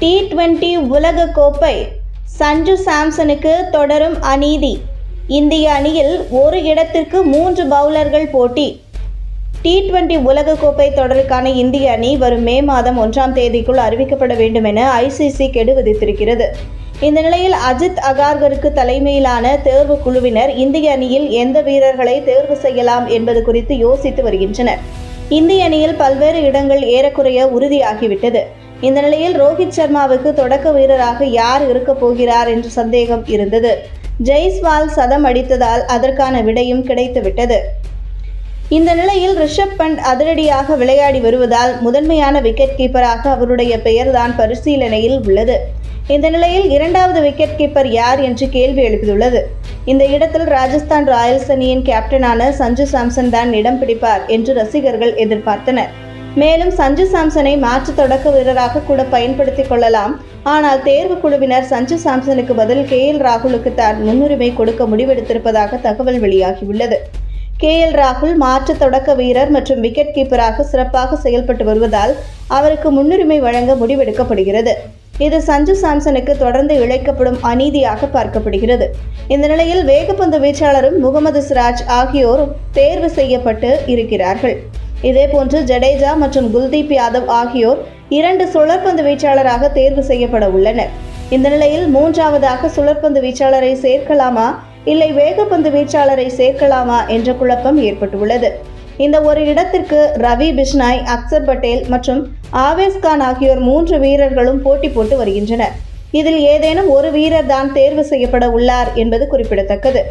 T twenty உலக கோப்பை சஞ்சு சாம்சனுக்கு தொடரும் அநீதி. இந்திய அணியில் ஒரு இடத்திற்கு மூன்று பவுலர்கள் போட்டி. டி டுவெண்டி உலகக்கோப்பை தொடருக்கான இந்திய அணி வரும் மே மாதம் ஒன்றாம் தேதிக்குள் அறிவிக்கப்பட வேண்டும் என ஐசிசி கெடு விதித்திருக்கிறது. இந்த நிலையில் அஜித் அகார்கருக்கு தலைமையிலான தேர்வு குழுவினர் இந்திய அணியில் எந்த வீரர்களை தேர்வு செய்யலாம் என்பது குறித்து யோசித்து வருகின்றனர். இந்திய அணியில் பல்வேறு இடங்கள் ஏறக்குறைய உறுதியாகிவிட்டது. இந்த நிலையில் ரோஹித் சர்மாவுக்கு தொடக்க வீரராக யார் இருக்க போகிறார் என்ற சந்தேகம் இருந்தது. ஜெய்ஸ்வால் சதம் அடித்ததால் அதற்கான விடையும் கிடைத்துவிட்டது. இந்த நிலையில் ரிஷப் பண்ட் அதிரடியாக விளையாடி வருவதால் முதன்மையான விக்கெட் கீப்பராக அவருடைய பெயர்தான் பரிசீலனையில் உள்ளது. இந்த நிலையில் இரண்டாவது விக்கெட் கீப்பர் யார் என்று கேள்வி எழுப்பியுள்ளது. இந்த இடத்தில் ராஜஸ்தான் ராயல்ஸ் அணியின் கேப்டனான சஞ்சு சாம்சன் தான் இடம் பிடிப்பார் என்று ரசிகர்கள் எதிர்பார்த்தனர். மேலும் சஞ்சு சாம்சனை மாற்று தொடக்க வீரராக கூட பயன்படுத்திக் கொள்ளலாம். ஆனால் தேர்வு குழுவினர் சஞ்சு சாம்சனுக்கு பதில் கே எல் ராகுலுக்கு தான் முன்னுரிமை கொடுக்க முடிவெடுத்திருப்பதாக தகவல் வெளியாகியுள்ளது. கே எல் ராகுல் மாற்று தொடக்க வீரர் மற்றும் விக்கெட் கீப்பராக சிறப்பாக செயல்பட்டு வருவதால் அவருக்கு முன்னுரிமை வழங்க முடிவெடுக்கப்படுகிறது. இது சஞ்சு சாம்சனுக்கு தொடர்ந்து இழைக்கப்படும் அநீதியாக பார்க்கப்படுகிறது. இந்த நிலையில் வேகப்பந்து வீச்சாளரும் முகமது சிராஜ் ஆகியோரும் தேர்வு செய்யப்பட்டு இருக்கிறார்கள். இதேபோன்று ஜடேஜா மற்றும் குல்தீப் யாதவ் ஆகியோர் இரண்டு சுழற்பந்து வீச்சாளராக தேர்வு செய்யப்பட உள்ளனர். இந்த நிலையில் மூன்றாவதாக சுழற்பந்து வீச்சாளரை சேர்க்கலாமா இல்லை வேகப்பந்து வீச்சாளரை சேர்க்கலாமா என்ற குழப்பம் ஏற்பட்டுள்ளது. இந்த ஒரு இடத்திற்கு ரவி பிஷ்னாய் அக்சர் பட்டேல் மற்றும் ஆவேஸ் கான் ஆகியோர் மூன்று வீரர்களும் போட்டி போட்டு வருகின்றனர். இதில் ஏதேனும் ஒரு வீரர் தான் தேர்வு செய்யப்பட உள்ளார் என்பது குறிப்பிடத்தக்கது.